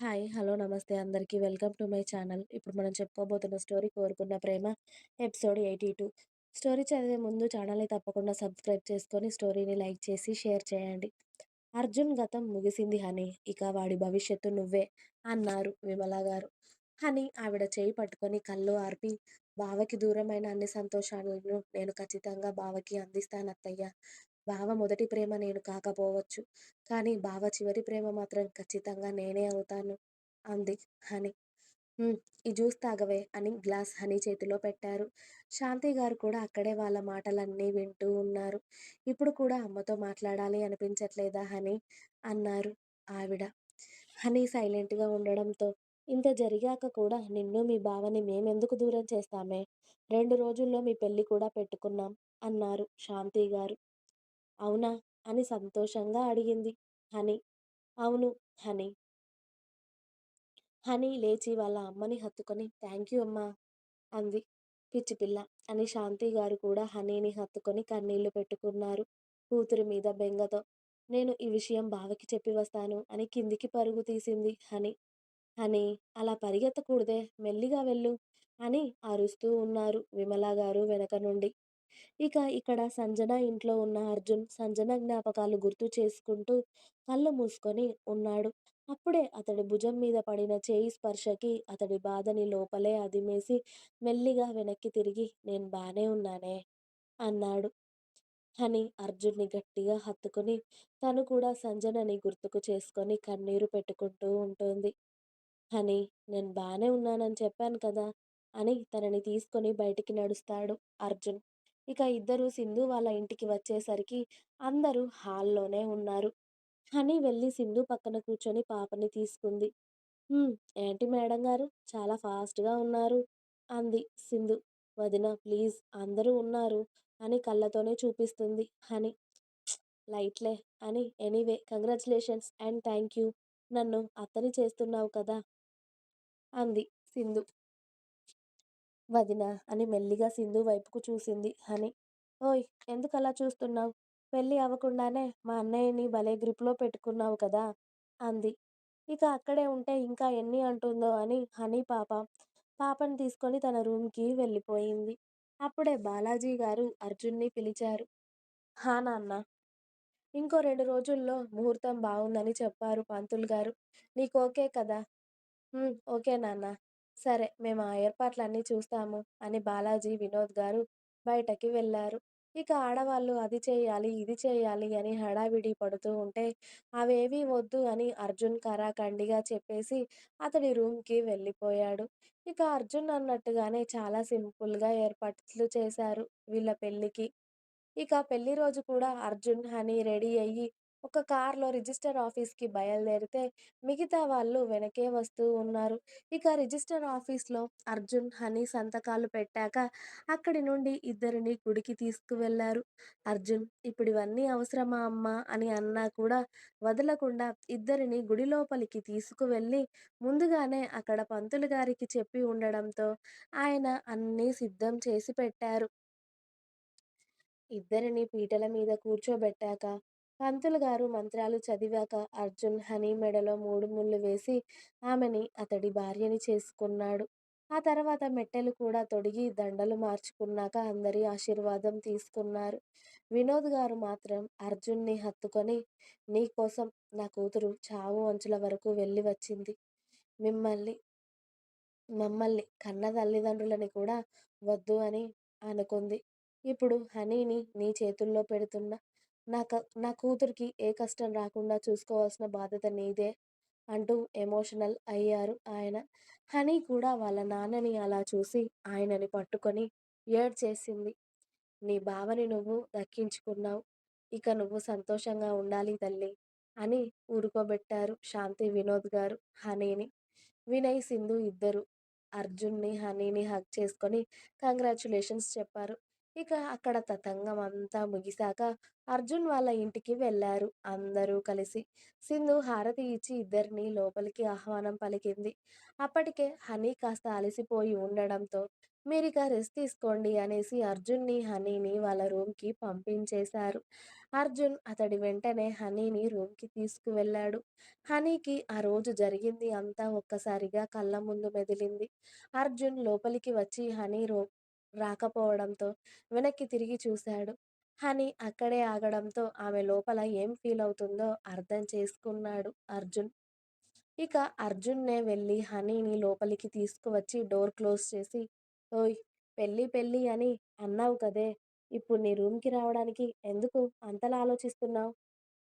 Hi! Hello! నమస్తే అందరికీ. Welcome to my channel. ఇప్పుడు మనం చెప్పుకోబోతున్న స్టోరీ 'కోరుకున్న ప్రేమ' ఎపిసోడ్ 82. స్టోరీ చదివే ముందు ఛానల్‌ని తప్పకుండా సబ్స్క్రైబ్ చేసుకొని, స్టోరీని లైక్ చేసి, షేర్ చేయండి. అర్జున్ గతం ముగిసింది హనీ. ఇక వాడి భవిష్యత్తు నువ్వే అన్నారు విమలగారు. హనీ ఆవిడ చేయి పట్టుకొని కళ్ళు ఆర్పి బావకి దూరమైన అన్ని సంతోషాలను నేను ఖచ్చితంగా బావకి అందిస్తానత్తయ్య బావ మొదటి ప్రేమ నేను కాకపోవచ్చు. కానీ బావ చివరి ప్రేమ మాత్రం ఖచ్చితంగా నేనే అవుతాను అంది హనీ. ఈ జ్యూస్ తాగవే అని గ్లాస్ హనీ చేతిలో పెట్టారు. శాంతి గారు కూడా అక్కడే వాళ్ళ మాటలన్నీ వింటూ ఉన్నారు. ఇప్పుడు కూడా అమ్మతో మాట్లాడాలి అనిపించట్లేదా హనీ? అన్నారు ఆవిడ. హనీ సైలెంట్‌గా ఉండడంతో ఇంత జరిగాక కూడా నిన్ను మీ బావని మేమెందుకు దూరం చేస్తామే? రెండు రోజుల్లో మీ పెళ్ళి కూడా పెట్టుకున్నాం అన్నారు శాంతి గారు అవునా? అని సంతోషంగా అడిగింది హనీ. అవును హనీ. హనీ లేచి వాళ్ళ అమ్మని హత్తుకొని థ్యాంక్ యూ అమ్మా! అంది. పిచ్చిపిల్ల! అని శాంతి గారు కూడా హనీని హత్తుకొని కన్నీళ్ళు పెట్టుకున్నారు కూతురి మీద బెంగతో. నేను ఈ విషయం బావకి చెప్పి వస్తాను అని కిందికి పరుగు తీసింది హనీ. హనీ! అలా పరిగెత్తకూడదే మెల్లిగా వెళ్ళు అని అరుస్తూ ఉన్నారు విమలగారు వెనక నుండి. ఇక ఇక్కడ సంజన ఇంట్లో ఉన్న అర్జున్ సంజన జ్ఞాపకాలు గుర్తు చేసుకుంటూ కళ్ళు మూసుకొని ఉన్నాడు. అప్పుడే అతడి భుజం మీద పడిన చేయి స్పర్శకి అతడి బాధని లోపలే అదిమేసి మెల్లిగా వెనక్కి తిరిగి నేను బానే ఉన్నానే అన్నాడు. అని అర్జున్ని గట్టిగా హత్తుకుని తను కూడా సంజనని గుర్తుకు చేసుకొని కన్నీరు పెట్టుకుంటూ ఉంటోంది. హనీ! నేను బానే ఉన్నానని చెప్పాను కదా! అని తనని తీసుకొని బయటికి నడుస్తాడు అర్జున్. ఇక ఇద్దరూ సింధు వాళ్ళ ఇంటికి వచ్చేసరికి అందరూ హాల్లోనే ఉన్నారు. హనీ వెళ్ళి సింధు పక్కన కూర్చొని పాపని తీసుకుంది. ఏంటి మేడం గారు చాలా ఫాస్ట్‌గా ఉన్నారు అంది సింధు. వదిన ప్లీజ్ అందరూ ఉన్నారు అని కళ్ళతోనే చూపిస్తుంది హనీ. లైట్లే అని anyway congratulations and thank you నన్ను అత్తని చేస్తున్నావు కదా! అంది సింధు. వదినా అని మెల్లిగా సింధు వైపుకు చూసింది హనీ. ఓయ్ ఎందుకలా చూస్తున్నావు పెళ్ళి అవ్వకుండానే మా అన్నయ్యని భలే గ్రిప్‌లో పెట్టుకున్నావు కదా! అంది. ఇక అక్కడే ఉంటే ఇంకా ఎన్ని అంటుందో అని హనీ పాప పాపని తీసుకొని తన రూమ్‌కి వెళ్ళిపోయింది. అప్పుడే బాలాజీ గారు అర్జున్ని పిలిచారు. హా నాన్నా! ఇంకో రెండు రోజుల్లో ముహూర్తం బాగుందని చెప్పారు పంతులుగారు. నీకు ఓకే కదా? ఓకే నాన్నా! సరే మేము ఆ ఏర్పాట్లన్నీ చూస్తాము అని బాలాజీ, వినోద్ గారు బయటకి వెళ్ళారు. ఇక ఆడవాళ్ళు అది చేయాలి ఇది చేయాలి అని హడావిడి పడుతూ ఉంటే అవేవీ వద్దు అని అర్జున్ ఖరాఖండిగా చెప్పేసి అతడి రూమ్‌కి వెళ్ళిపోయాడు. ఇక అర్జున్ అన్నట్టుగానే చాలా సింపుల్‌గా ఏర్పాట్లు చేశారు వీళ్ళ పెళ్ళికి ఇక పెళ్ళి రోజు కూడా అర్జున్, హనీ రెడీ అయ్యి ఒక కార్‌లో రిజిస్టర్ ఆఫీస్‌కి బయలుదేరితే మిగతా వాళ్ళు వెనకే వస్తూ ఉన్నారు. ఇక రిజిస్టర్ ఆఫీస్‌లో అర్జున్, హనీ సంతకాలు పెట్టాక అక్కడి నుండి ఇద్దరిని గుడికి తీసుకువెళ్ళారు. అర్జున్ ఇప్పుడు ఇవన్నీ అవసరమా అమ్మా అని అన్నా కూడా వదలకుండా ఇద్దరిని గుడి లోపలికి తీసుకువెళ్ళి ముందుగానే అక్కడ పంతులు గారికి చెప్పి ఉండడంతో ఆయన అన్నీ సిద్ధం చేసి పెట్టారు. ఇద్దరిని పీటల మీద కూర్చోబెట్టాక పంతులుగారు మంత్రాలు చదివాక అర్జున్ హనీ మెడలో మూడు ముళ్ళు వేసి ఆమెని అతడి భార్యని చేసుకున్నాడు. ఆ తర్వాత మెట్టెలు కూడా తొడిగి దండలు మార్చుకున్నాక అందరి ఆశీర్వాదం తీసుకున్నారు. వినోద్ గారు మాత్రం అర్జున్ని హత్తుకొని నీ కోసం నా కూతురు చావు అంచుల వరకు వెళ్ళి వచ్చింది. మిమ్మల్ని మమ్మల్ని కన్న తల్లిదండ్రులని కూడా వద్దు అని అనుకుంది. ఇప్పుడు హనీని నీ చేతుల్లో పెడుతున్నా. నా క నా కూతురికి ఏ కష్టం రాకుండా చూసుకోవాల్సిన బాధ్యత నీదే అంటూ ఎమోషనల్ అయ్యారు ఆయన. హనీ కూడా వాళ్ళ నాన్నని అలా చూసి ఆయనని పట్టుకొని ఏడ్చేసింది. నీ బావని నువ్వు దక్కించుకున్నావు ఇక నువ్వు సంతోషంగా ఉండాలి తల్లి అని ఊరుకోబెట్టారు శాంతి వినోద్ గారు హనీని. వినయ్, సింధు ఇద్దరు అర్జున్ని, హనీని హక్ చేసుకొని కంగ్రాచులేషన్స్ చెప్పారు. ఇక అక్కడ తతంగం అంతా ముగిసాక అర్జున్ వాళ్ళ ఇంటికి వెళ్ళారు అందరూ కలిసి. సింధు హారతి ఇచ్చి ఇద్దరిని లోపలికి ఆహ్వానం పలికింది. అప్పటికే హనీ కాస్త అలసిపోయి ఉండడంతో మీరిక రెస్ట్ తీసుకోండి అనేసి అర్జున్‌ని, హనీని వాళ్ళ రూమ్‌కి పంపించేశారు. అర్జున్ అతడి వెంటనే హనీని రూమ్‌కి తీసుకువెళ్ళాడు. హనీకి ఆ రోజు జరిగింది అంతా ఒక్కసారిగా కళ్ళ ముందు మెదిలింది. అర్జున్ లోపలికి వచ్చి హనీ రూమ్ రాకపోవడంతో వెనక్కి తిరిగి చూశాడు. హనీ అక్కడే ఆగడంతో ఆమె లోపల ఏం ఫీల్ అవుతుందో అర్థం చేసుకున్నాడు అర్జున్. ఇక అర్జున్నే వెళ్ళి హనీని లోపలికి తీసుకువచ్చి డోర్ క్లోజ్ చేసి ఓయ్! పెళ్ళి పెళ్ళి అని అన్నావు కదే! ఇప్పుడు నీ రూమ్‌కి రావడానికి ఎందుకు అంతలా ఆలోచిస్తున్నావు?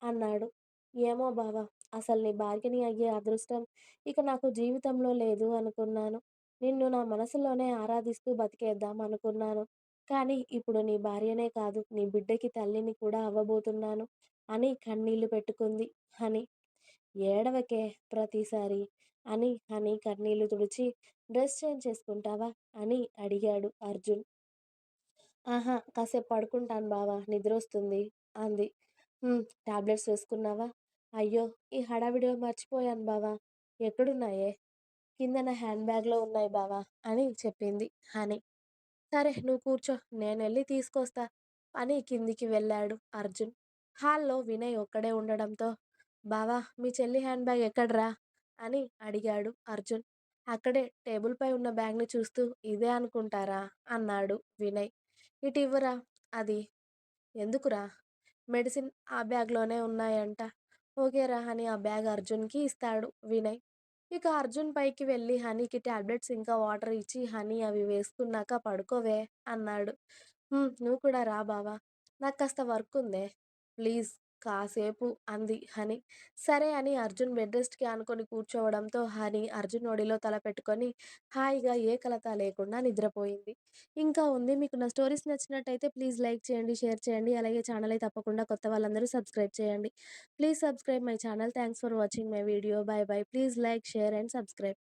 అన్నాడు. ఏమో బావ! అసలు నీ భార్యని అయ్యే అదృష్టం ఇక నాకు జీవితంలో లేదు అనుకున్నాను. నిన్ను నా మనసులోనే ఆరాధిస్తూ బతికేద్దాం అనుకున్నాను. కానీ ఇప్పుడు నీ భార్యనే కాదు నీ బిడ్డకి తల్లిని కూడా అవ్వబోతున్నాను అని కన్నీళ్ళు పెట్టుకుంది హని ఏడవకే ప్రతిసారి అని హనీ కన్నీళ్ళు తుడిచి డ్రెస్ చేంజ్ చేసుకుంటావా? అని అడిగాడు అర్జున్. ఆహా! కాసేపు పడుకుంటాను బావ నిద్రొస్తుంది అంది. టాబ్లెట్స్ వేసుకున్నావా? అయ్యో! ఈ హడావిడిలో మర్చిపోయాను బావా ఎక్కడున్నాయే? కిందన హ్యాండ్ బ్యాగ్‌లో ఉన్నాయి బావా అని చెప్పింది హనీ. సరే నువ్వు కూర్చో నేను వెళ్ళి తీసుకొస్తా అని కిందికి వెళ్ళాడు అర్జున్. హాల్‌లో వినయ్ ఒక్కడే ఉండడంతో బావా! మీ చెల్లి హ్యాండ్ బ్యాగ్ ఎక్కడ్రా? అని అడిగాడు అర్జున్. అక్కడే టేబుల్‌పై ఉన్న బ్యాగ్‌ని చూస్తూ ఇదే అనుకుంటారా? అన్నాడు వినయ్. ఇటివ్వురా అది. ఎందుకురా? మెడిసిన్ ఆ బ్యాగ్‌లోనే ఉన్నాయంట. ఓకేరా అని ఆ బ్యాగ్ అర్జున్‌కి ఇస్తాడు వినయ్. ఇక అర్జున్ పైకి వెళ్ళి హనీకి టాబ్లెట్స్ ఇంకా వాటర్ ఇచ్చి హనీ అవి వేసుకున్నాక పడుకోవే అన్నాడు. నువ్వు కూడా రా బావా నాకు కాస్త వర్క్ ఉందే ప్లీజ్ కాసేపు అంది హనీ. సరే అని అర్జున్ బెడ్ రెస్ట్‌కి అనుకొని కూర్చోవడంతో హనీ అర్జున్ ఒడిలో తల పెట్టుకొని హాయిగా ఏ కలత లేకుండా నిద్రపోయింది. ఇంకా ఉంది. మీకు నా స్టోరీస్ నచ్చినట్టయితే ప్లీజ్ లైక్ చేయండి, షేర్ చేయండి. అలాగే ఛానల్ అయితే తప్పకుండా కొత్త వాళ్ళందరూ సబ్స్క్రైబ్ చేయండి. Please subscribe my channel. Thanks for watching my video. Bye bye. Please like, share and subscribe.